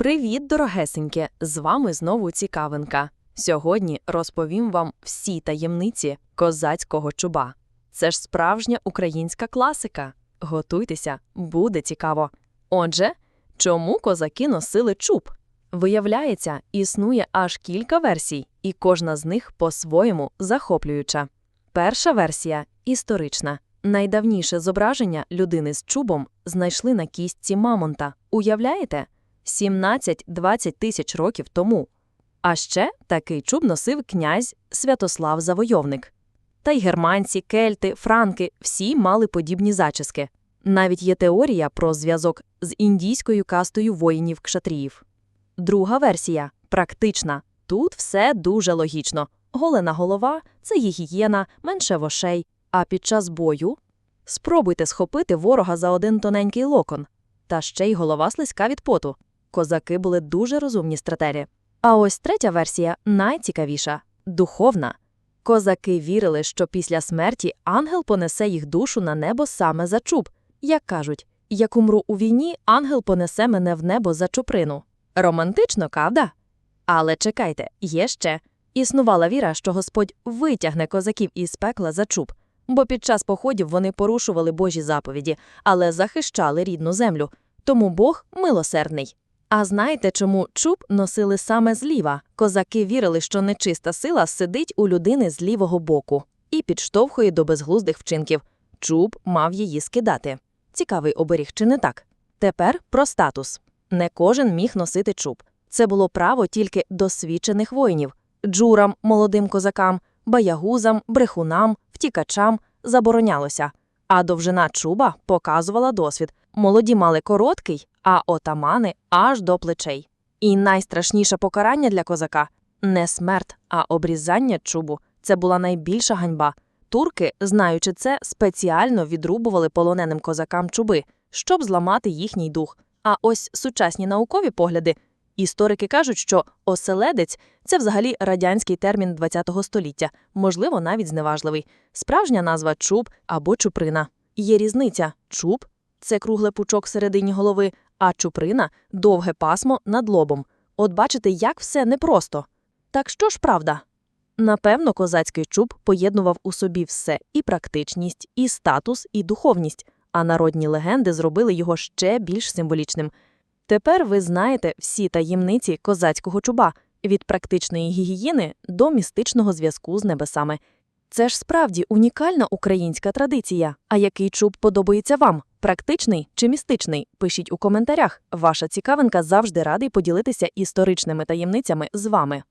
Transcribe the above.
Привіт, дорогесеньке! З вами знову цікавинка. Сьогодні розповім вам всі таємниці козацького чуба. Це ж справжня українська класика. Готуйтеся, буде цікаво. Отже, чому козаки носили чуб? Виявляється, існує аж кілька версій, і кожна з них по-своєму захоплююча. Перша версія історична. Найдавніше зображення людини з чубом знайшли на кістці мамонта. Уявляєте? 17-20 тисяч років тому. А ще такий чуб носив князь Святослав Завойовник. Та й германці, кельти, франки всі мали подібні зачіски. Навіть є теорія про зв'язок з індійською кастою воїнів кшатріїв. Друга версія практична. Тут все дуже логічно. Голена голова це гігієна, менше вошей. А під час бою спробуйте схопити ворога за один тоненький локон. Та ще й голова слизька від поту. Козаки були дуже розумні стратері. А ось третя версія найцікавіша духовна. Козаки вірили, що після смерті ангел понесе їх душу на небо саме за чуб. Як кажуть, як умру у війні, ангел понесе мене в небо за чуприну. Романтично, правда? Але чекайте, є ще. Існувала віра, що Господь витягне козаків із пекла за чуб, бо під час походів вони порушували Божі заповіді, але захищали рідну землю. Тому Бог милосердний. А знаєте, чому чуб носили саме зліва? Козаки вірили, що нечиста сила сидить у людини з лівого боку і підштовхує до безглуздих вчинків. Чуб мав її скидати. Цікавий оберіг, чи не так? Тепер про статус. Не кожен міг носити чуб. Це було право тільки досвідчених воїнів джурам, молодим козакам, баягузам, брехунам, втікачам заборонялося. А довжина чуба показувала досвід. Молоді мали короткий, а отамани аж до плечей. І найстрашніше покарання для козака не смерть, а обрізання чубу. Це була найбільша ганьба. Турки, знаючи це, спеціально відрубували полоненим козакам чуби, щоб зламати їхній дух. А ось сучасні наукові погляди. Історики кажуть, що оселедець це взагалі радянський термін ХХ століття, можливо, навіть зневажливий. Справжня назва чуб або чуприна. Є різниця чуб це кругле пучок всередині голови, а чуприна довге пасмо над лобом. От бачите, як все непросто. Так що ж правда? Напевно, козацький чуб поєднував у собі все і практичність, і статус, і духовність, а народні легенди зробили його ще більш символічним. Тепер ви знаєте всі таємниці козацького чуба від практичної гігієни до містичного зв'язку з небесами. Це ж справді унікальна українська традиція. А який чуб подобається вам? Практичний чи містичний? Пишіть у коментарях. Ваша цікавинка завжди радий поділитися історичними таємницями з вами.